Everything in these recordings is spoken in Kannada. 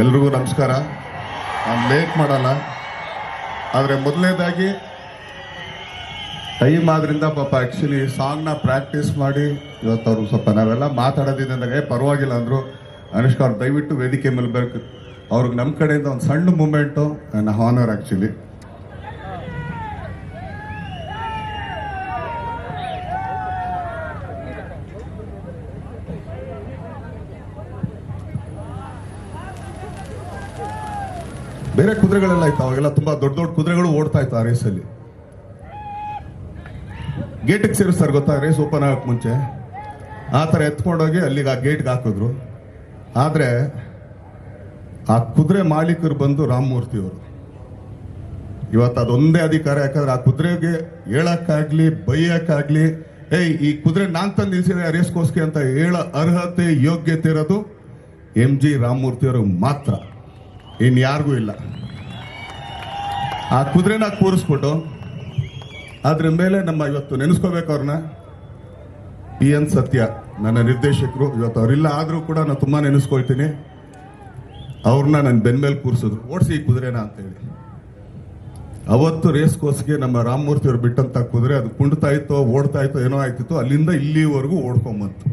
ಎಲ್ರಿಗೂ ನಮಸ್ಕಾರ. ನಾನು ಲೇಟ್ ಮಾಡಲ್ಲ. ಆದರೆ ಮೊದಲನೇದಾಗಿ ಟೈಮ್ ಆದ್ರಿಂದ ಪಾಪ ಆ್ಯಕ್ಚುಲಿ ಸಾಂಗ್ನ ಪ್ರಾಕ್ಟೀಸ್ ಮಾಡಿ ಇವತ್ತು ಅವರು ಸ್ವಲ್ಪ ನಾವೆಲ್ಲ ಮಾತಾಡೋದಿದೆ ಏ, ಪರವಾಗಿಲ್ಲ ಅಂದರು. ಅನುಷ್ಕಾ ಅವ್ರು ದಯವಿಟ್ಟು ವೇದಿಕೆ ಮೇಲೆ ಬೇಕು ಅವ್ರಿಗೆ ನಮ್ಮ ಕಡೆಯಿಂದ ಒಂದು ಸಣ್ಣ ಮೂಮೆಂಟು ನನ್ನ ಹಾನರ್ ಆ್ಯಕ್ಚುಲಿ ಬೇರೆ ಕುದುರೆಗಳೆಲ್ಲ ಇತ್ತು, ಅವಾಗೆಲ್ಲ ತುಂಬಾ ದೊಡ್ಡ ದೊಡ್ಡ ಕುದುರೆಗಳು ಓಡ್ತಾ ಇತ್ತು ಆ ರೇಸಲ್ಲಿ ಗೇಟಿಗೆ ಸೇರಿಸ್ತಾರೆ ಗೊತ್ತಾ ರೇಸ್ ಓಪನ್ ಆಗಕ್ಕೆ ಮುಂಚೆ? ಆ ಥರ ಎತ್ಕೊಂಡೋಗಿ ಅಲ್ಲಿಗೆ ಆ ಗೇಟ್ಗೆ ಹಾಕಿದ್ರು. ಆದರೆ ಆ ಕುದುರೆ ಮಾಲೀಕರು ಬಂದು ರಾಮಮೂರ್ತಿ ಅವರು. ಇವತ್ತು ಅದೊಂದೇ ಅಧಿಕಾರ, ಯಾಕಂದ್ರೆ ಆ ಕುದುರೆಗೆ ಹೇಳಕ್ಕಾಗ್ಲಿ, ಬೈಯಕ್ಕಾಗ್ಲಿ, ಏಯ್, ಈ ಕುದುರೆ ನಾನ್ ತಂದು ನಿಲ್ಸಿದೆ ರೇಸ್ಗೋಸ್ಕರ ಅಂತ ಹೇಳ ಅರ್ಹತೆ, ಯೋಗ್ಯತೆ ಇರೋದು ಎಂ ಜಿ ರಾಮಮೂರ್ತಿ ಅವರು ಮಾತ್ರ. ಇನ್ಯಾರಿಗೂ ಇಲ್ಲ. ಆ ಕುದುರೆನ ಕೂರಿಸ್ಬಿಟ್ಟು ಅದ್ರ ಮೇಲೆ ನಮ್ಮ ಇವತ್ತು ನೆನೆಸ್ಕೋಬೇಕು ಅವ್ರನ್ನ. ಪಿ ಎನ್ ಸತ್ಯ, ನನ್ನ ನಿರ್ದೇಶಕರು, ಇವತ್ತು ಅವರಿಲ್ಲ ಆದರೂ ಕೂಡ ನಾನು ತುಂಬ ನೆನೆಸ್ಕೊಳ್ತೀನಿ. ಅವ್ರನ್ನ ನನ್ನ ಬೆನ್ಮೇಲೆ ಕೂರಿಸಿದ್ರು ಓಡಿಸಿ ಈ ಕುದುರೆನ ಅಂತೇಳಿ. ಅವತ್ತು ರೇಸ್ ಕೋಸ್ಗೆ ನಮ್ಮ ರಾಮಮೂರ್ತಿ ಅವ್ರು ಬಿಟ್ಟಂತ ಕುದುರೆ, ಅದು ಕುಂಡ್ತಾ ಇತ್ತೋ, ಓಡ್ತಾ ಇತ್ತೋ, ಏನೋ ಆಯ್ತಿತ್ತು ಅಲ್ಲಿಂದ ಇಲ್ಲಿವರೆಗೂ ಓಡ್ಕೊಂಬಂತು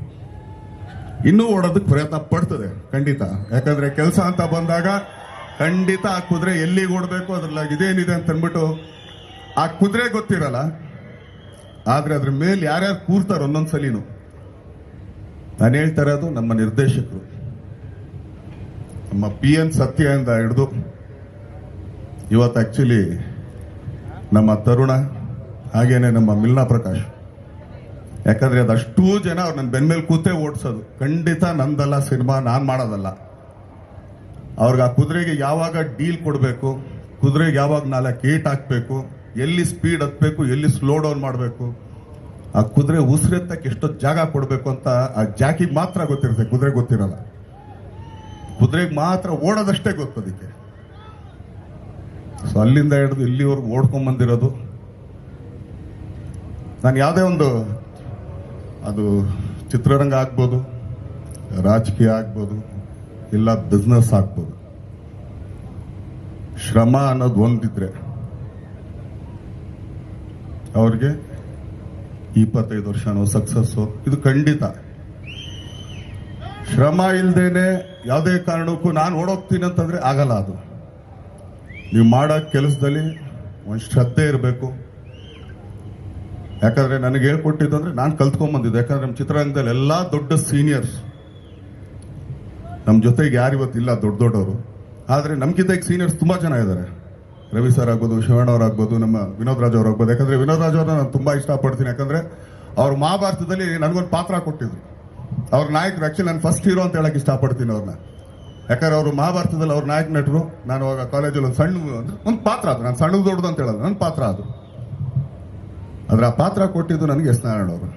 ಇನ್ನೂ ಓಡೋದಕ್ಕೆ ಪ್ರಯತ್ನ ಪಡ್ತದೆ, ಖಂಡಿತ. ಯಾಕಂದ್ರೆ ಕೆಲಸ ಅಂತ ಬಂದಾಗ ಖಂಡಿತ ಆ ಕುದುರೆ ಎಲ್ಲಿಗೆ ಓಡಬೇಕು ಅದ್ರಲ್ಲಿ ಇದೇನಿದೆ ಅಂತ ಅಂದ್ಬಿಟ್ಟು ಆ ಕುದುರೆ ಗೊತ್ತಿರಲ್ಲ, ಆದ್ರೆ ಅದ್ರ ಮೇಲೆ ಯಾರ್ಯಾರು ಕೂರ್ತಾರ ಒಂದೊಂದ್ಸಲಿನು ನಾನು ಹೇಳ್ತಾ ಇರೋದು ನಮ್ಮ ನಿರ್ದೇಶಕರು. ನಮ್ಮ ಪಿ ಎನ್ ಸತ್ಯದಿಂದ ಹಿಡಿದು ಇವತ್ತು ಆಕ್ಚುಲಿ ನಮ್ಮ ತರುಣ ಹಾಗೇನೆ ನಮ್ಮ ಮಿಲ್ನಾ ಪ್ರಕಾಶ್. ಯಾಕಂದ್ರೆ ಅದಷ್ಟು ಜನ ಅವ್ರು ನನ್ನ ಬೆನ್ಮೇಲೆ ಕೂತೇ ಓಡಿಸೋದು. ಖಂಡಿತ ನಂದಲ್ಲ ಸಿನಿಮಾ, ನಾನು ಮಾಡೋದಲ್ಲ. ಅವ್ರಿಗೆ ಆ ಕುದುರೆಗೆ ಯಾವಾಗ ಡೀಲ್ ಕೊಡಬೇಕು, ಕುದುರೆಗೆ ಯಾವಾಗ ನಾಲ್ಕು ಏಟ್ ಹಾಕಬೇಕು, ಎಲ್ಲಿ ಸ್ಪೀಡ್ ಹತ್ತಬೇಕು ಎಲ್ಲಿ ಸ್ಲೋ ಡೌನ್ ಮಾಡಬೇಕು, ಆ ಕುದುರೆ ಉಸಿರೆತ್ತಕ್ಕೆ ಎಷ್ಟೊತ್ತು ಜಾಗ ಕೊಡಬೇಕು ಅಂತ ಆ ಜಾಕಿಗೆ ಮಾತ್ರ ಗೊತ್ತಿರುತ್ತೆ ಕುದುರೆ ಗೊತ್ತಿರಲ್ಲ. ಕುದುರೆಗೆ ಮಾತ್ರ ಓಡೋದಷ್ಟೇ ಗೊತ್ತು ಅದಕ್ಕೆ. ಸೊ ಅಲ್ಲಿಂದ ಹಿಡಿದು ಇಲ್ಲಿವರೆಗೂ ಓಡ್ಕೊಂಡ್ ಬಂದಿರೋದು. ನಾನು ಯಾವುದೇ ಒಂದು ಅದು ಚಿತ್ರರಂಗ ಆಗ್ಬೋದು, ರಾಜಕೀಯ ಆಗ್ಬೋದು ಇಲ್ಲ ಬಿಸ್ನೆಸ್ ಆಗ್ಬೋದು. ಶ್ರಮ ಅನ್ನೋದು ಒಂದಿದ್ರೆ. ಅವ್ರಿಗೆ ಇಪ್ಪತ್ತೈದು ವರ್ಷನೋ ಸಕ್ಸಸ್ಸು ಇದು ಖಂಡಿತ. ಶ್ರಮ ಇಲ್ದೇನೆ ಯಾವುದೇ ಕಾರಣಕ್ಕೂ ನಾನು ಓಡೋಗ್ತೀನಿ ಅಂತಂದ್ರೆ ಆಗಲ್ಲ ಅದು. ನೀವು ಮಾಡೋ ಕೆಲಸದಲ್ಲಿ ಒಂದು ಶ್ರದ್ಧೆ ಇರಬೇಕು. ಯಾಕಂದ್ರೆ ನನಗೆ ಹೇಳ್ಕೊಟ್ಟಿದ್ದು ಅಂದ್ರೆ ನಾನು ಕಲ್ತ್ಕೊಂಡ್ಬಂದಿದ್ದೆ ಯಾಕಂದ್ರೆ ನಮ್ಮ ಚಿತ್ರರಂಗದಲ್ಲಿ ಎಲ್ಲಾ ದೊಡ್ಡ ಸೀನಿಯರ್ಸ್ ನಮ್ಮ ಜೊತೆಗೆ ಯಾರು ಇವತ್ತಿಲ್ಲ ದೊಡ್ಡ ದೊಡ್ಡವರು. ಆದರೆ ನಮ್ಗಿಂತ ಈಗ ಸೀನಿಯರ್ಸ್ ತುಂಬ ಜನ ಇದ್ದಾರೆ ರವಿ ಸರ್ ಆಗ್ಬೋದು ಶಿವಣ್ಣ ಅವ್ರು ಆಗ್ಬೋದು, ನಮ್ಮ ವಿನೋದ್ ರಾಜ್ ಅವ್ರು ಆಗ್ಬೋದು. ಯಾಕಂದ್ರೆ ವಿನೋದ್ ರಾಜ್ ಅವ್ರನ್ನ ನಾನು ತುಂಬಾ ಇಷ್ಟಪಡ್ತೀನಿ. ಯಾಕಂದ್ರೆ ಅವ್ರ ಮಹಾಭಾರತದಲ್ಲಿ ನನಗೊಂದು ಪಾತ್ರ ಕೊಟ್ಟಿದ್ರು. ಅವ್ರ ನಾಯಕರು ಆ್ಯಕ್ಚುಲಿ ನಾನು ಫಸ್ಟ್ ಹೀರೋ ಅಂತ ಹೇಳಕ್ಕೆ ಇಷ್ಟಪಡ್ತೀನಿ ಅವ್ರನ್ನ ಯಾಕಂದ್ರೆ ಅವರು ಮಹಾಭಾರತದಲ್ಲಿ ಅವ್ರ ನಾಯಕ ನಟರು. ನಾನು ಅವಾಗ ಕಾಲೇಜಲ್ಲಿ ಒಂದು ಸಣ್ಣ ಒಂದು ಪಾತ್ರ ಅದು. ನಾನು ಸಣ್ಣ ದೊಡ್ಡದು ಅಂತ ಹೇಳೋದು ನನ್ನ ಪಾತ್ರ ಅದು. ಆದ್ರೆ ಆ ಪಾತ್ರ ಕೊಟ್ಟಿದ್ದು ನನಗೆ ಎಸ್ ನಾರಾಯಣ ಅವರು.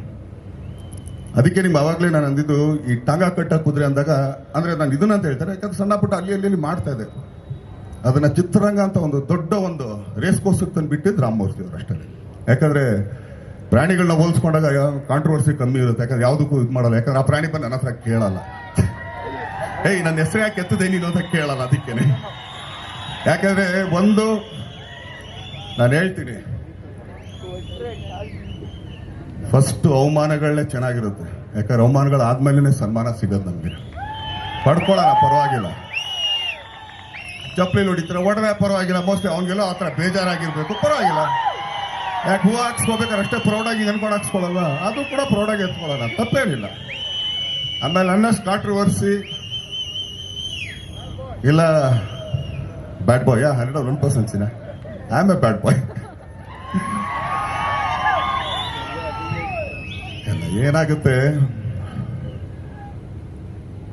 ಅದಕ್ಕೆ ನಿಮ್ಗೆ ಅವಾಗಲೇ ನಾನು ಅಂದಿದ್ದು, ಈ ಟಾಂಗಾ ಕಟ್ಟ ಕುದುರೆ ಅಂದಾಗ, ಅಂದ್ರೆ ನಾನು ಇದನ್ನ ಅಂತ ಹೇಳ್ತಾರೆ, ಯಾಕಂದ್ರೆ ಸಣ್ಣ ಪುಟ್ಟ ಅಲ್ಲಿ ಅಲ್ಲಿ ಮಾಡ್ತಾ ಇದೆ. ಅದನ್ನ ಚಿತ್ರರಂಗ ಅಂತ ಒಂದು ದೊಡ್ಡ ಒಂದು ರೇಸ್ ಕೋರ್ಸ್ ತಂದು ಬಿಟ್ಟಿದ್ದು ರಾಮಮೂರ್ತಿ ಅವರು ಅಷ್ಟೇ ಯಾಕಂದ್ರೆ ಪ್ರಾಣಿಗಳನ್ನ ಹೋಲಿಸ್ಕೊಂಡಾಗ ಕಾಂಟ್ರವರ್ಸಿ ಕಮ್ಮಿ ಇರುತ್ತೆ. ಯಾಕಂದ್ರೆ ಯಾವುದಕ್ಕೂ ಇದು ಮಾಡಲ್ಲ. ಯಾಕಂದ್ರೆ ಆ ಪ್ರಾಣಿ ಬಂದು ನನ್ನ ಹತ್ರ ಕೇಳಲ್ಲ. ಏಯ್, ನನ್ನ ಹೆಸರು ಯಾಕೆ ಎತ್ತದೆ ನೀನು ಅಂತ ಕೇಳಲ್ಲ ಅದಕ್ಕೇನೆ. ಯಾಕಂದ್ರೆ ಒಂದು, ನಾನು ಹೇಳ್ತೀನಿ. ಫಸ್ಟ್ ಅವಮಾನಗಳನ್ನೇ ಚೆನ್ನಾಗಿರುತ್ತೆ. ಯಾಕಂದ್ರೆ ಅವಮಾನಗಳು ಆದ್ಮೇಲೆ ಸನ್ಮಾನ ಸಿಗೋದು ನಮಗೆ. ಪಡ್ಕೊಳ್ಳೋಣ, ಪರವಾಗಿಲ್ಲ. ಚಪ್ಪಲಿ ಹೊಡಿತಾರೆ ಒಡವೆ ಪರವಾಗಿಲ್ಲ. ಮೋಸ್ಟ್ಲಿ ಅವನಿಗೆಲ್ಲ ಆ ಥರ ಬೇಜಾರಾಗಿರ್ಬೇಕು. ಪರವಾಗಿಲ್ಲ. ಯಾಕೆ ಹೂವು ಹಾಕ್ಸ್ಕೋಬೇಕಾದ್ರೆ ಅಷ್ಟೇ ಪ್ರೌಡಾಗಿ ಅನ್ಕೊಂಡು ಹಾಕ್ಸ್ಕೊಳಲ್ಲ ಅದು ಕೂಡ ಪ್ರೌಡಾಗಿ ಎತ್ಕೊಳ್ಳೋಣ. ತಪ್ಪೇನಿಲ್ಲ. ಆಮೇಲೆ ಅನ್ನಷ್ಟು ಕಾಂಟ್ರವರ್ಸಿ ಇಲ್ಲ bad boy hundred one ಪರ್ಸೆಂಟ್ಸಿನ I am a bad boy ಏನಾಗುತ್ತೆ?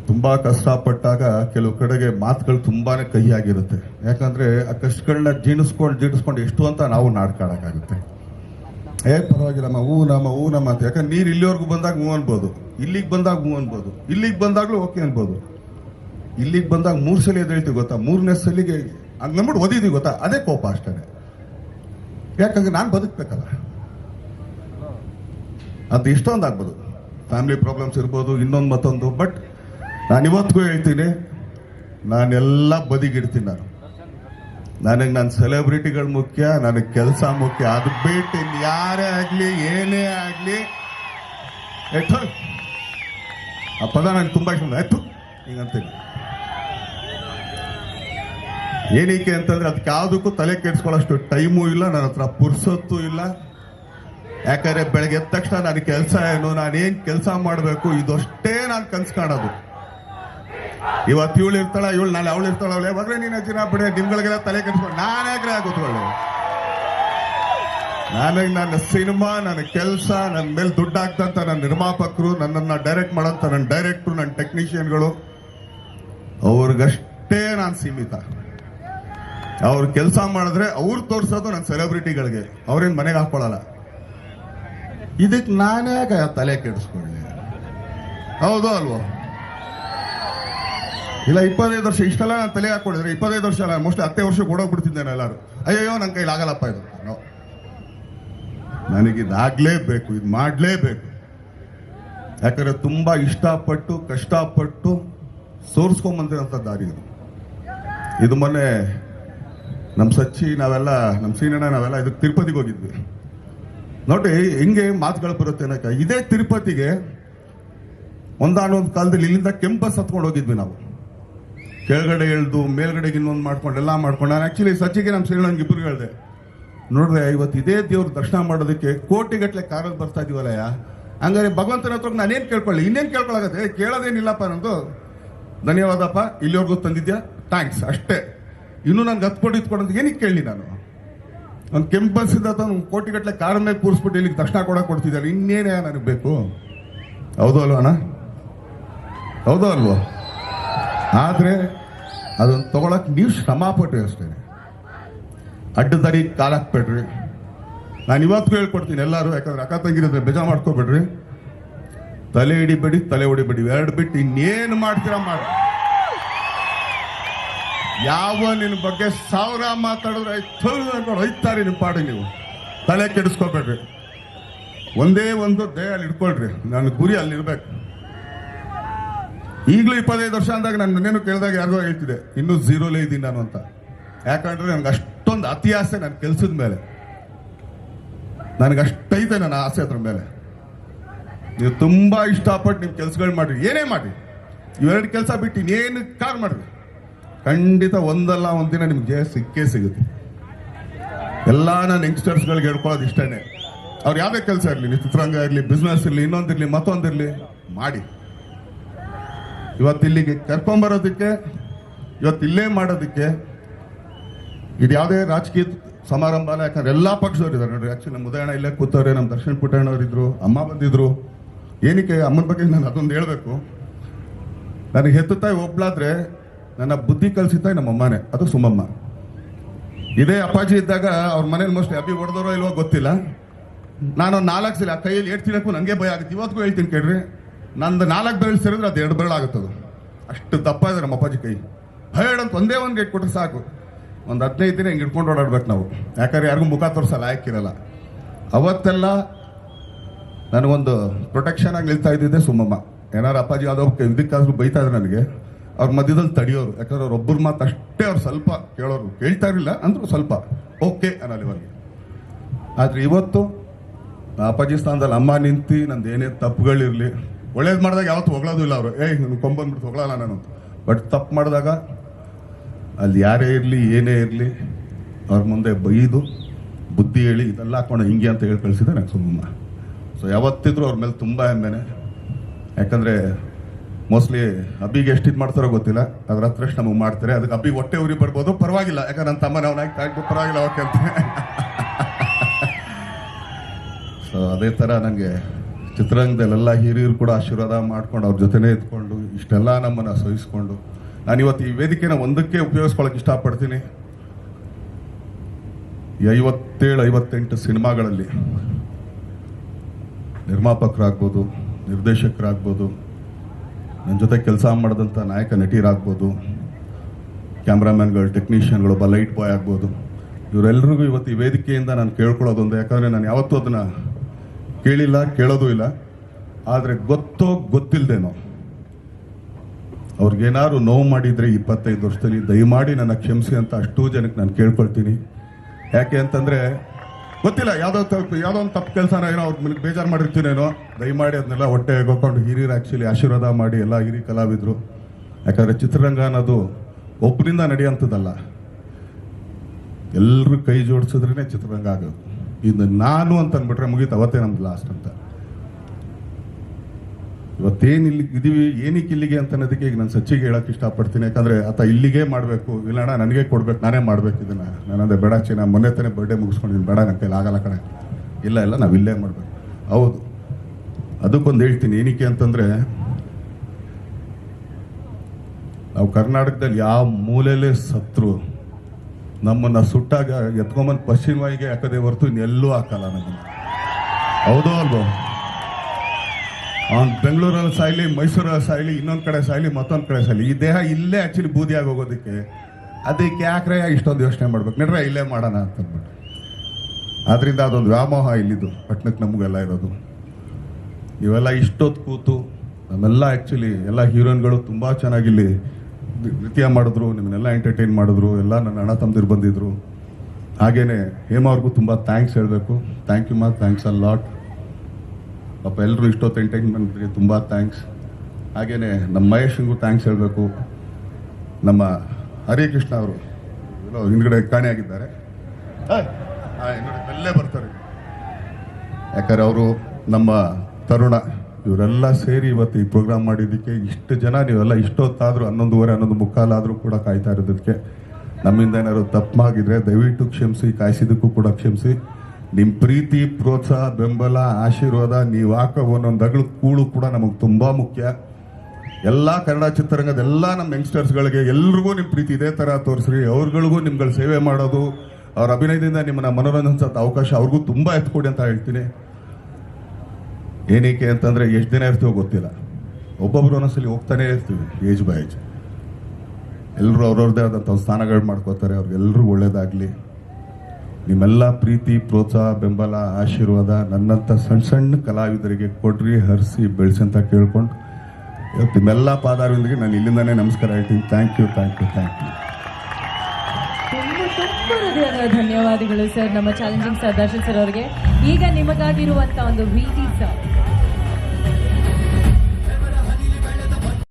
ತುಂಬಾ ಕಷ್ಟಪಟ್ಟಾಗ ಕೆಲವು ಕಡೆಗೆ ಮಾತುಗಳು ತುಂಬಾನೇ ಕಹಿಯಾಗಿರುತ್ತೆ. ಯಾಕಂದ್ರೆ ಆ ಕಷ್ಟಗಳನ್ನ ಜೀಣಿಸ್ಕೊಂಡು ಜೀರ್ಣಿಸ್ಕೊಂಡು ಎಷ್ಟು ಅಂತ ನಾವು ನಾಡ್ಕೊಳಕ್ಕಾಗುತ್ತೆ ಏ ಪರವಾಗಿಲ್ಲಮ್ಮ ಹೂ ನಮ್ಮ ಹೂ ನಮ್ಮ ಅಂತ. ಯಾಕಂದ್ರೆ ನೀರು ಇಲ್ಲಿವರೆಗೂ ಬಂದಾಗ ಹೂ ಅನ್ಬೋದು. ಇಲ್ಲಿಗೆ ಬಂದಾಗ ಹೂ ಅನ್ಬೋದು. ಇಲ್ಲಿಗೆ ಬಂದಾಗ್ಲೂ ಓಕೆ ಅನ್ಬೋದು. ಇಲ್ಲಿಗೆ ಬಂದಾಗ ಮೂರು ಸಲ ಎದ್ದು ಹೇಳ್ತೀವಿ ಗೊತ್ತಾ? ಮೂರನೇ ಸಲಿಗೆ ಹಂಗೆ ನಂಬಿಟ್ಟು ಓದಿದೀವಿ ಗೊತ್ತಾ? ಅದೇ ಕೋಪ ಅಷ್ಟೇ. ಯಾಕಂದ್ರೆ ನಾನು ಬದುಕ್ಬೇಕಲ್ಲ. ಅದು ಇಷ್ಟೊಂದು ಆಗ್ಬೋದು. ಫ್ಯಾಮಿಲಿ ಪ್ರಾಬ್ಲಮ್ಸ್ ಇರ್ಬೋದು, ಇನ್ನೊಂದು ಮತ್ತೊಂದು ಬಟ್ ನಾನು ಇವತ್ತಿಗೂ ಹೇಳ್ತೀನಿ, ನಾನೆಲ್ಲ ಬದಿಗಿಡ್ತೀನಿ ನಾನು. ನನಗೆ ನನ್ನ ಸೆಲೆಬ್ರಿಟಿಗಳು ಮುಖ್ಯ, ನನಗೆ ಕೆಲಸ ಮುಖ್ಯ, ಅದು ಬಿಟ್ಟು ಇನ್ನು ಯಾರೇ ಆಗಲಿ, ಏನೇ ಆಗಲಿ. ಎಟ್ಟು ಆ ಪದ ನನಗೆ ತುಂಬ ಇಷ್ಟ ಆಯ್ತು ಹಿಂಗಂತೀನಿ. ಏನಕ್ಕೆ ಅಂತಂದ್ರೆ ಅದಕ್ಕೆ ಯಾವುದಕ್ಕೂ ತಲೆ ಕೆಡಿಸ್ಕೊಳ್ಳೋಷ್ಟು ಟೈಮೂ ಇಲ್ಲ ನನ್ನ ಹತ್ರ ಪುರ್ಸೊತ್ತು ಇಲ್ಲ. ಯಾಕಂದ್ರೆ ಬೆಳಗ್ಗೆ ಎದ್ದ ತಕ್ಷಣ ನನ್ನ ಕೆಲಸ ಏನು, ನಾನು ಏನ್ ಕೆಲಸ ಮಾಡಬೇಕು, ಇದಷ್ಟೇ ನಾನು ಕನ್ಸು ಕಾಣೋದು. ಇವತ್ತು ಇವಳು ಇರ್ತಾಳ, ಇವಳು ನಾಳೆ ಅವಳು ಇರ್ತಾಳ, ಅವಳು ಯಾವಾಗಲೇ ನೀನು ಅಜ್ಜಿನ ಬಿಡ ನಿಮ್ಗಳಿಗೆಲ್ಲ ತಲೆ ಕೆಡಿಸ್ಕೊಂಡು ನಾನೇ ಯಾಕ್ರೆ ಕೂತ್ಕೊಳ್ಳಿ ನನಗೆ ನನ್ನ ಸಿನಿಮಾ, ನನ್ನ ಕೆಲಸ ನನ್ನ ಮೇಲೆ ದುಡ್ಡು ಹಾಕ್ತಂತ ನನ್ನ ನಿರ್ಮಾಪಕರು, ನನ್ನನ್ನು ಡೈರೆಕ್ಟ್ ಮಾಡೋಂಥ ನನ್ನ ಡೈರೆಕ್ಟ್ರು ನನ್ನ ಟೆಕ್ನಿಷಿಯನ್ಗಳು ಅವ್ರಿಗಷ್ಟೇ ನಾನು ಸೀಮಿತ. ಅವ್ರು ಕೆಲಸ ಮಾಡಿದ್ರೆ ಅವ್ರು ತೋರ್ಸೋದು ನನ್ನ ಸೆಲೆಬ್ರಿಟಿಗಳಿಗೆ ಅವ್ರೇನು ಮನೆಗೆ ಹಾಕೊಳ್ಳಲ್ಲ ಇದಕ್ಕೆ ನಾನೇ ತಲೆ ಕೆಡಿಸ್ಕೊಳ್ಳಿ ಹೌದು ಅಲ್ವೋ? ಇಲ್ಲ, ಇಪ್ಪತ್ತೈದು ವರ್ಷ, ಇಷ್ಟೆಲ್ಲ ನಾನು ತಲೆ ಹಾಕೊಂಡಿದ್ರೆ ಇಪ್ಪತ್ತೈದು ವರ್ಷ ಅಲ್ಲ ಮೋಸ್ಟ್ಲಿ ಹತ್ತೇ ವರ್ಷ ಓಡೋಗ್ಬಿಡ್ತಿದ್ದೇನೆ ಎಲ್ಲರೂ. ಅಯ್ಯಯ್ಯೋ ನನ್ನ ಕೈಲಿ ಆಗಲ್ಲಪ್ಪ ಇದು. ನಾವು ನನಗಿದಾಗಲೇಬೇಕು, ಇದು ಮಾಡಲೇಬೇಕು. ಯಾಕಂದ್ರೆ ತುಂಬಾ ಇಷ್ಟಪಟ್ಟು, ಕಷ್ಟಪಟ್ಟು ಸೋರಿಸ್ಕೊಂಬಂದಿರೋಂಥ ದಾರಿ ಇದು. ಇದು ಮೊನ್ನೆ ನಮ್ಮ ಸಚ್ಚಿ, ನಾವೆಲ್ಲ ನಮ್ಮ ಸೀನಣ್ಣ, ನಾವೆಲ್ಲ ಇದಕ್ಕೆ ತಿರುಪತಿಗೆ ಹೋಗಿದ್ವಿ. ನೋಡಿ ಹಿಂಗೆ ಮಾತುಗಳು ಬರುತ್ತೆ ಅನ್ನಕ ಇದೇ ತಿರುಪತಿಗೆ ಒಂದಾನೊಂದು ಕಾಲದಲ್ಲಿ ಇಲ್ಲಿಂದ ಕೆಂಪಸ್ ಹತ್ಕೊಂಡು ಹೋಗಿದ್ವಿ ನಾವು. ಕೆಳಗಡೆ ಎಳ್ದು ಮೇಲ್ಗಡೆಗೆ ಇನ್ನೊಂದು ಮಾಡ್ಕೊಂಡು, ಎಲ್ಲ ಮಾಡ್ಕೊಂಡು. ನಾನು ಆ್ಯಕ್ಚುಲಿ ಸಚಿಗೆ ನಮ್ಮ ಶ್ರೀಲಂಗ್ ಇಬ್ಬರು ಹೇಳಿದೆ. ನೋಡ್ರಿ ಇವತ್ತು ಇದೇ ದೇವ್ರ ದರ್ಶನ ಮಾಡೋದಕ್ಕೆ ಕೋಟಿಗಟ್ಟಲೆ ಕಾರಲ್ಲಿ ಬರ್ತಾ ಇದೀವಲ್ಲಯ್ಯ? ಹಂಗಾರೆ ಭಗವಂತನ ಹತ್ರ ನಾನೇನು ಕೇಳ್ಕೊಳ್ಳಿ? ಇನ್ನೇನು ಕೇಳ್ಕೊಳ್ಳಾಗತ್ತೆ ಕೇಳೋದೇನಿಲ್ಲಪ್ಪ ನಂದು. ಧನ್ಯವಾದಪ್ಪ. ಇಲ್ಲಿವರೆಗೂ ತಂದಿದ್ಯಾ? ಥ್ಯಾಂಕ್ಸ್ ಅಷ್ಟೇ. ಇನ್ನೂ ನನಗೆ ಹತ್ಕೊಂಡು ಕೋಟಿ ಇತ್ಕೊಡೋದು ಏನಕ್ಕೆ ಕೇಳಿ ನಾನು? ಒಂದು ಇದ್ದ ಒಂದು ಕೋಟಿಗಟ್ಟಲೆ ಕಾರ್ ಮೇಲೆ ಕೂರಿಸ್ಬಿಟ್ಟು ಇಲ್ಲಿಗೆ ತಕ್ಷಣ ಕೂಡ ಕೊಡ್ತಿದ್ದಾರೆ. ಇನ್ನೇನೇ ನನಗೆ ಬೇಕು? ಹೌದು ಅಲ್ವ ಅಣ್ಣ? ಹೌದು ಅಲ್ವೋ? ಆದರೆ ಅದನ್ನು ತಗೊಳಕ್ ನೀವು ಶ್ರಮ ಪಟ್ರಿ ಅಷ್ಟೇ ಅಡ್ಡದಾರಿ ಕಾಲ್ ಹಾಕ್ಬೇಡ್ರಿ ನಾನು ಇವತ್ತು ಹೇಳ್ಕೊಡ್ತೀನಿ ಎಲ್ಲರೂ, ಯಾಕಂದ್ರೆ ಅಕ್ಕ ತಂಗಿರಿದ್ರೆ ಬೇಜಾರು ಮಾಡ್ಕೋಬೇಡ್ರಿ. ತಲೆ ಹಿಡಿಬೇಡಿ, ತಲೆ ಹೊಡಿಬೇಡಿ. ಎರಡು ಬಿಟ್ಟು ಇನ್ನೇನು ಮಾಡ್ತೀರಾ ಮಾಡಿ. ಯಾವ ನಿನ್ನ ಬಗ್ಗೆ ಸಾವಿರ ಮಾತಾಡಿದ್ರೆ ಹೋಯ್ತಾರೆ ನಿಮ್ಮ ಪಾಡಿ ನೀವು. ತಲೆ ಕೆಡಿಸ್ಕೋಬೇಡ್ರಿ. ಒಂದೇ ಒಂದು ಅಲ್ಲಿ ಇಟ್ಕೊಳ್ರಿ. ನನ್ನ ಗುರಿ ಅಲ್ಲಿ ಇರ್ಬೇಕು. ಈಗಲೂ ಇಪ್ಪತ್ತೈದು ವರ್ಷ ಅಂದಾಗ ನಾನು ನನ್ನೇನು ಕೇಳಿದಾಗ ಯಾರಿಗೋ ಹೇಳ್ತಿದೆ ಇನ್ನೂ ಝೀರೋಲೇ ಇದ್ದೀನಿ ನಾನು ಅಂತ. ಯಾಕಂದ್ರೆ ನನಗೆ ಅಷ್ಟೊಂದು ಅತಿ ಆಸೆ ನನ್ನ ಕೆಲಸದ ಮೇಲೆ. ನನಗೆ ಅಷ್ಟೈತೆ ನನ್ನ ಆಸೆ ಅದ್ರ ಮೇಲೆ. ನೀವು ತುಂಬಾ ಇಷ್ಟಪಟ್ಟು ನಿಮ್ಮ ಕೆಲಸಗಳು ಮಾಡ್ರಿ. ಏನೇ ಮಾಡಿ ಇವೆರಡು ಕೆಲಸ ಬಿಟ್ಟು ಇನ್ನೇನು ಕಾರ್ ಮಾಡ್ರಿ. ಖಂಡಿತ ಒಂದಲ್ಲ, ಒಂದಿನ ನಿಮ್ಗೆ ಜಯ ಸಿಕ್ಕೇ ಸಿಗುತ್ತೆ. ಎಲ್ಲ ನಾನು ಯಂಗ್ಸ್ಟರ್ಸ್ಗಳಿಗೆ ಹೇಳ್ಕೊಳ್ಳೋದು ಇಷ್ಟನೇ. ಅವ್ರು ಯಾವುದೇ ಕೆಲಸ ಇರಲಿ ಚಿತ್ರರಂಗ ಇರಲಿ ಬಿಸ್ನೆಸ್ ಇರಲಿ, ಇನ್ನೊಂದಿರಲಿ, ಮತ್ತೊಂದಿರಲಿ, ಮಾಡಿ. ಇವತ್ತು ಇಲ್ಲಿಗೆ ಕರ್ಕೊಂಬರೋದಕ್ಕೆ, ಇವತ್ತು ಇಲ್ಲೇ ಮಾಡೋದಕ್ಕೆ, ಇದು ಯಾವುದೇ ರಾಜಕೀಯ ಸಮಾರಂಭ ಅಲ್ಲ ಯಾಕಂದ್ರೆ ಎಲ್ಲ ಪಕ್ಷದವ್ರು ಇದ್ದಾರೆ. ನೋಡ್ರಿ ಆ್ಯಕ್ಚುಲಿ ನಮ್ಮ ಉದಯಣ ಇಲ್ಲೇ ಕೂತವ್ರೆ, ನಮ್ಮ ದರ್ಶನ್ ಪುಟ್ಟಣ್ಣವ್ರು ಅಮ್ಮ ಬಂದಿದ್ರು. ಏನಕ್ಕೆ ಅಮ್ಮನ ಬಗ್ಗೆ ನಾನು ಅದೊಂದು ಹೇಳಬೇಕು. ನನಗೆ ಹೆತ್ತು ತಾಯಿ ಒಬ್ಳಾದ್ರೆ ನನ್ನ ಬುದ್ಧಿ ಕಲಿಸಿದ ನಮ್ಮ ಅಮ್ಮನೆ ಅದು ಸುಮ್ಮಮ್ಮ ಇದೇ ಅಪ್ಪಾಜಿ ಇದ್ದಾಗ ಅವ್ರ ಮನೇಲಿ ಮೋಸ್ಟ್ಲಿ ಅಬ್ಬಿ ಹೊಡೆದೋರೋ ಇಲ್ವೋ ಗೊತ್ತಿಲ್ಲ. ನಾನು ನಾಲ್ಕು ಸಲ ಕೈಯಲ್ಲಿ ಏಟ್ ತಿನ್ನಕ್ಕೂ ನನಗೆ ಭಯ ಆಗುತ್ತೆ. ಇವತ್ತಿಗೂ ಹೇಳ್ತೀನಿ ಕೇಳ್ರಿ. ನಂದು ನಾಲ್ಕು ಬೆರಳು ಸೇರಿದ್ರೆ ಅದು ಎರಡು ಬೆರಳು ಆಗುತ್ತದು. ಅಷ್ಟು ದಪ್ಪ ಇದೆ ನಮ್ಮ ಅಪ್ಪಾಜಿ ಕೈ. ಭಯ ಅಂತ ಒಂದೇ ಒಂದು ಗೇಟ್ ಕೊಟ್ಟರೆ ಸಾಕು. ಒಂದು ಹದಿನೈದು ದಿನ ಹಿಂಗೆ ಇಟ್ಕೊಂಡು ಓಡಾಡ್ಬೇಕು ನಾವು. ಯಾಕಂದ್ರೆ ಯಾರಿಗೂ ಮುಖ ತೋರಿಸಲ್ಲ ಹಾಕಿರಲ್ಲ ಅವತ್ತೆಲ್ಲ ನನಗೊಂದು ಪ್ರೊಟೆಕ್ಷನ್ ಆಗಿ ನಿಲ್ತಾ ಇದ್ದಿದ್ದೆ ಸುಮ್ಮಮ್ಮ ಏನಾರು ಅಪ್ಪಾಜಿ ಯಾವುದೋ ಇದಕ್ಕಾದ್ರೂ ಬೈತಾ ಇದ್ರೆ ನನಗೆ. ಅವ್ರ ಮಧ್ಯದಲ್ಲಿ ತಡಿಯೋರು. ಯಾಕಂದ್ರೆ ಅವ್ರ ಒಬ್ಬರ ಮಾತು ಅಷ್ಟೇ ಅವ್ರು ಸ್ವಲ್ಪ ಕೇಳೋರು. ಕೇಳ್ತಾ ಇರಲಿಲ್ಲ, ಅಂದರೂ ಸ್ವಲ್ಪ ಓಕೆ ಅನ್ನೋಲ್ಲಿವರೆಗೆ ಆದ್ರೆ ಇವತ್ತು ಅಪ್ಪಾಜಿ ಸ್ಥಾನದಲ್ಲಿ ಅಮ್ಮ ನಿಂತು ನಂದು ಏನೇ ತಪ್ಪುಗಳಿರಲಿ, ಒಳ್ಳೇದು ಮಾಡಿದಾಗ ಯಾವತ್ತು ಹೊಗಳೋದು ಇಲ್ಲ ಅವರು. ಏಯ್, ನಾನು ಕೊಂಬಂದ್ಬಿಟ್ಟು ಹೊಗಳಲ್ಲ ನಾನು ಬಟ್ ತಪ್ಪು ಮಾಡಿದಾಗ ಅಲ್ಲಿ ಯಾರೇ ಇರಲಿ, ಏನೇ ಇರಲಿ, ಅವ್ರ ಮುಂದೆ ಬೈದು, ಬುದ್ಧಿ ಹೇಳಿ ಇದೆಲ್ಲ ಹಾಕೊಂಡು ಹಿಂಗೆ ಅಂತ ಹೇಳಿ ಕಳಿಸಿದೆ ನಂಗೆ ಸುಮ್ಮನೆ ಸೊ ಯಾವತ್ತಿದ್ರು ಅವ್ರ ಮೇಲೆ ತುಂಬ ಹೆಮ್ಮೆನೆ. ಯಾಕಂದರೆ ಮೋಸ್ಟ್ಲಿ ಅಬ್ಬಿಗೆ ಎಷ್ಟು ಇದು ಮಾಡ್ತಾರೋ ಗೊತ್ತಿಲ್ಲ. ಅದ್ರ ಹತ್ರ ನಮಗೆ ಮಾಡ್ತಾರೆ. ಅದಕ್ಕೆ ಅಬ್ಬಿಗೆ ಹೊಟ್ಟೆ ಉರಿ ಬರ್ಬೋದು. ಪರವಾಗಿಲ್ಲ. ಯಾಕಂದ್ರೆ ನನ್ನ ತಮ್ಮ ನಾವು ನಾಯ್ತು ತಾಯ್ತು ಪರವಾಗಿಲ್ಲ ಓಕೆ ಅಂತ. ಸೊ ಅದೇ ಥರ ನನಗೆ ಚಿತ್ರರಂಗದಲ್ಲೆಲ್ಲ ಹಿರಿಯರು ಕೂಡ ಆಶೀರ್ವಾದ ಮಾಡ್ಕೊಂಡು ಅವ್ರ ಜೊತೆನೇ ಇದ್ಕೊಂಡು ಇಷ್ಟೆಲ್ಲ ನಮ್ಮನ್ನು ಸಹಿಸ್ಕೊಂಡು ನಾನು ಇವತ್ತು ಈ ವೇದಿಕೆನ ಒಂದಕ್ಕೆ ಉಪಯೋಗಿಸ್ಕೊಳಕ್ಕೆ ಇಷ್ಟಪಡ್ತೀನಿ. ಐವತ್ತೇಳು, ಐವತ್ತೆಂಟು ಸಿನಿಮಾಗಳಲ್ಲಿ ನಿರ್ಮಾಪಕರಾಗ್ಬೋದು, ನಿರ್ದೇಶಕರಾಗ್ಬೋದು ನನ್ನ ಜೊತೆ ಕೆಲಸ ಮಾಡಿದಂಥ ನಾಯಕ ನಟೀರಾಗ್ಬೋದು ಕ್ಯಾಮ್ರಾಮ್ಯಾನ್ಗಳು, ಟೆಕ್ನಿಷಿಯನ್ಗಳು, ಒಬ್ಬ ಲೈಟ್ ಬಾಯ್ ಆಗ್ಬೋದು. ಇವರೆಲ್ಲರಿಗೂ ಇವತ್ತು ಈ ವೇದಿಕೆಯಿಂದ ನಾನು ಕೇಳ್ಕೊಳ್ಳೋದೊಂದು. ಯಾಕಂದರೆ ನಾನು ಯಾವತ್ತೂ ಅದನ್ನು ಕೇಳಿಲ್ಲ, ಕೇಳೋದು ಇಲ್ಲ. ಆದರೆ ಗೊತ್ತೋ ಗೊತ್ತಿಲ್ಲದೇನೋ ಅವ್ರಿಗೇನಾದ್ರು ನೋವು ಮಾಡಿದರೆ ಇಪ್ಪತ್ತೈದು ವರ್ಷದಲ್ಲಿ ದಯಮಾಡಿ ನನ್ನ ಕ್ಷಮಿಸಿ ಅಂತ ಅಷ್ಟೂ ಜನಕ್ಕೆ ನಾನು ಕೇಳ್ಕೊಳ್ತೀನಿ. ಯಾಕೆ ಅಂತಂದರೆ ಗೊತ್ತಿಲ್ಲ, ಯಾವುದೋ ತಪ್ಪು ಯಾವುದೋ ಒಂದು ತಪ್ಪು ಕೆಲಸನ ಏನೋ ಅವ್ರು ಬೇಜಾರು ಮಾಡಿರ್ತೀನೇನೋ, ದಯಮಾಡಿ ಅದನ್ನೆಲ್ಲ ಹೊಟ್ಟೆ ಹೋಗ್ಕೊಂಡು ಹಿರಿಯರು ಆ್ಯಕ್ಚುಲಿ ಆಶೀರ್ವಾದ ಮಾಡಿ ಎಲ್ಲ ಹಿರಿ ಕಲಾವಿದರು. ಯಾಕಂದರೆ ಚಿತ್ರರಂಗ ಅನ್ನೋದು ಒಬ್ಬರಿಂದ ನಡೆಯೋಂಥದ್ದಲ್ಲ. ಎಲ್ಲರೂ ಕೈ ಜೋಡಿಸಿದ್ರೇ ಚಿತ್ರರಂಗ ಆಗೋದು. ಇದು ನಾನು ಅಂತ ಅಂದ್ಬಿಟ್ರೆ ಮುಗೀತು, ಅವತ್ತೇ ನಮ್ದು ಲಾಸ್ಟ್ ಅಂತ. ಇವತ್ತೇನು ಇಲ್ಲಿ ಇದೀವಿ, ಏನಕ್ಕೆ ಇಲ್ಲಿಗೆ ಅಂತ ಅನ್ನೋದಕ್ಕೆ ಈಗ ನಾನು ಸಚ್ಚಿಗೆ ಹೇಳಕ್ ಇಷ್ಟಪಡ್ತೀನಿ. ಯಾಕಂದ್ರೆ ಆತ ಇಲ್ಲಿಗೆ ಮಾಡಬೇಕು. ಇಲ್ಲಣ್ಣ ನನಗೆ ಕೊಡ್ಬೇಕು. ನಾನೇ ಮಾಡ್ಬೇಕು ಇದನ್ನ. ನಾನು ಅದೇ ಬೇಡ ಚಿನ್ನ ಮೊನ್ನೆ ತಾನೇ ಬರ್ಡೇ ಮುಗಿಸ್ಕೊಂಡಿದ್ದೀನಿ. ಬೇಡ ನನ್ನ ಕೈಲಿ ಆಗಲ್ಲ ಕಡೆ ಇಲ್ಲ ಇಲ್ಲ, ನಾವು ಇಲ್ಲೇ ಮಾಡ್ಬೇಕು. ಹೌದು. ಅದಕ್ಕೊಂದು ಹೇಳ್ತೀನಿ. ಏನಕ್ಕೆ ಅಂತಂದ್ರೆ, ನಾವು ಕರ್ನಾಟಕದಲ್ಲಿ ಯಾವ ಮೂಲೆಯಲ್ಲೇ ಸತ್ರು, ನಮ್ಮನ್ನ ಸುಟ್ಟಾಗ ಎತ್ಕೊಂಬಂದು ಪಶ್ಚಿಮವಾಯಿಗೆ ಹಾಕದೆ ಹೊರತು ಇನ್ನೆಲ್ಲೂ ಹಾಕಲ್ಲ ನಮ್ಮನ್ನು. ಹೌದೋ ಅಲ್ವೋ? ಅವ್ನು ಬೆಂಗಳೂರಲ್ಲಿ ಸಾಯ್ಲಿ ಮೈಸೂರಲ್ಲಿ ಸಾಯ್ಲಿ, ಇನ್ನೊಂದು ಕಡೆ ಸಾಯ್ಲಿ, ಮತ್ತೊಂದು ಕಡೆ ಸಾಯ್ಲಿ. ಈ ದೇಹ ಇಲ್ಲೇ ಆಕ್ಚುಲಿ ಬೂದಿಯಾಗಿ ಹೋಗೋದಕ್ಕೆ ಅದಕ್ಕೆ ಯಾಕ್ರೆ ಇಷ್ಟೊಂದು ಯೋಚನೆ ಮಾಡ್ಬೇಕು. ನಡ್ರೆ ಇಲ್ಲೇ ಮಾಡೋಣ ಅಂತ ಅಂದ್ಬಿಟ್ಟು. ಆದ್ರಿಂದ ಅದೊಂದು ವ್ಯಾಮೋಹ ಇಲ್ಲಿದ್ದು ಪಟ್ಟಣಕ್ಕೆ ನಮಗೆಲ್ಲ ಇರೋದು. ಇವೆಲ್ಲ ಇಷ್ಟೊತ್ತು ಕೂತು, ನಮ್ಮೆಲ್ಲ ಆ್ಯಕ್ಚುಲಿ ಎಲ್ಲ ಹೀರೋಯಿನ್ಗಳು ತುಂಬ ಚೆನ್ನಾಗಿ ಇಲ್ಲಿ ನೃತ್ಯ ಮಾಡಿದ್ರು, ನಿಮ್ಮನ್ನೆಲ್ಲ ಎಂಟರ್ಟೈನ್ ಮಾಡಿದ್ರು, ಎಲ್ಲ ನನ್ನ ಅಣ್ಣ ತಂದಿರು ಬಂದಿದ್ರು. ಹಾಗೇನೆ ಹೇಮ ಅವ್ರಿಗೂ ತುಂಬ ಥ್ಯಾಂಕ್ಸ್ ಹೇಳಬೇಕು. ಥ್ಯಾಂಕ್ ಯು ಮಾ ಥ್ಯಾಂಕ್ಸ್ ಅ ಲಾಟ್ ಪಾಪ ಎಲ್ಲರೂ ಇಷ್ಟೊತ್ತು ಎಂಟರ್ಟೈನ್ಮೆಂಟ್ಗೆ ತುಂಬ ಥ್ಯಾಂಕ್ಸ್ ಹಾಗೇ ನಮ್ಮ ಮಹೇಶ್ಗೂ ಥ್ಯಾಂಕ್ಸ್ ಹೇಳಬೇಕು. ನಮ್ಮ ಹರಿಕೃಷ್ಣ ಅವರು ಎಲ್ಲೋ ಹಿಂದ್ಗಡೆ ಕಾಣೆಯಾಗಿದ್ದಾರೆ ಬೆಲ್ಲೇ ಬರ್ತಾರೆ. ಯಾಕಂದ್ರೆ ಅವರು ನಮ್ಮ ತರುಣ, ಇವರೆಲ್ಲ ಸೇರಿ ಇವತ್ತು ಈ ಪ್ರೋಗ್ರಾಮ್ ಮಾಡಿದ್ದಕ್ಕೆ ಇಷ್ಟು ಜನ, ನೀವೆಲ್ಲ ಇಷ್ಟೊತ್ತಾದರೂ, ಹನ್ನೊಂದುವರೆ, ಹನ್ನೊಂದು ಮುಕ್ಕಾಲಾದರೂ ಕೂಡ ಕಾಯ್ತಾ ಇರೋದಕ್ಕೆ ನಮ್ಮಿಂದ ಏನಾದ್ರು ತಪ್ಪಾಗಿದ್ರೆ ದಯವಿಟ್ಟು ಕ್ಷಮಿಸಿ, ಕಾಯಿಸಿದ್ದಕ್ಕೂ ಕೂಡ ಕ್ಷಮಿಸಿ. ನಿಮ್ಮ ಪ್ರೀತಿ, ಪ್ರೋತ್ಸಾಹ, ಬೆಂಬಲ, ಆಶೀರ್ವಾದ, ನೀವು ಹಾಕೋ ಒಂದೊಂದು ಕೂಳು ಕೂಡ ನಮಗೆ ತುಂಬ ಮುಖ್ಯ. ಎಲ್ಲ ಕನ್ನಡ ಚಿತ್ರರಂಗದ ಎಲ್ಲ ನಮ್ಮ ಯಂಗ್ಸ್ಟರ್ಸ್ಗಳಿಗೆ ಎಲ್ರಿಗೂ ನಿಮ್ಮ ಪ್ರೀತಿ ಇದೇ ಥರ ತೋರಿಸ್ರಿ. ಅವ್ರಗಳಿಗೂ ನಿಮ್ಗಳು ಸೇವೆ ಮಾಡೋದು, ಅವ್ರ ಅಭಿನಯದಿಂದ ನಿಮ್ಮನ್ನ ಮನೋರಂಜಿಸೋದು ಅವಕಾಶ ಅವ್ರಿಗೂ ತುಂಬ ಎತ್ಕೊಡಿ ಅಂತ ಹೇಳ್ತೀನಿ. ಏನಕ್ಕೆ ಅಂತಂದರೆ ಎಷ್ಟು ದಿನ ಇರ್ತೀವೋ ಗೊತ್ತಿಲ್ಲ. ಒಬ್ಬೊಬ್ರು ಒಂದೊಂದ್ಸಲಿ ಹೋಗ್ತಾನೆ ಇರ್ತೀವಿ, ಏಜ್ ಬೈ ಏಜ್. ಎಲ್ಲರೂ ಅವ್ರವ್ರದ್ದೇ ಆದಂಥ ಸ್ಥಾನಗಳು ಮಾಡ್ಕೋತಾರೆ ಅವ್ರಿಗೆಲ್ಲರೂ ಒಳ್ಳೇದಾಗಲಿ. ನಿಮ್ಮೆಲ್ಲ ಪ್ರೀತಿ, ಪ್ರೋತ್ಸಾಹ, ಬೆಂಬಲ, ಆಶೀರ್ವಾದ ನನ್ನಂಥ ಸಣ್ಣ ಸಣ್ಣ ಕಲಾವಿದರಿಗೆ ಕೊಡ್ರಿ, ಹರಿಸಿ, ಬೆಳೆಸಿ ಅಂತ ಕೇಳ್ಕೊಂಡು ನಿಮ್ಮೆಲ್ಲ ಪಾದಾರೊಂದಿಗೆ ನಾನು ಇಲ್ಲಿಂದಾನೇ ನಮಸ್ಕಾರ ಹೇಳ್ತೀನಿ. Thank you thank you thank you ಧನ್ಯವಾದಗಳು ಸರ್, ನಮ್ಮ ಚಾಲೆಂಜಿಂಗ್ ಸರ್ ದರ್ಶನ್ ಸರ್ ಅವರಿಗೆ. ಈಗ ನಿಮಗಾಗಿರುವಂತ ಒಂದು ವಿ ಸರ್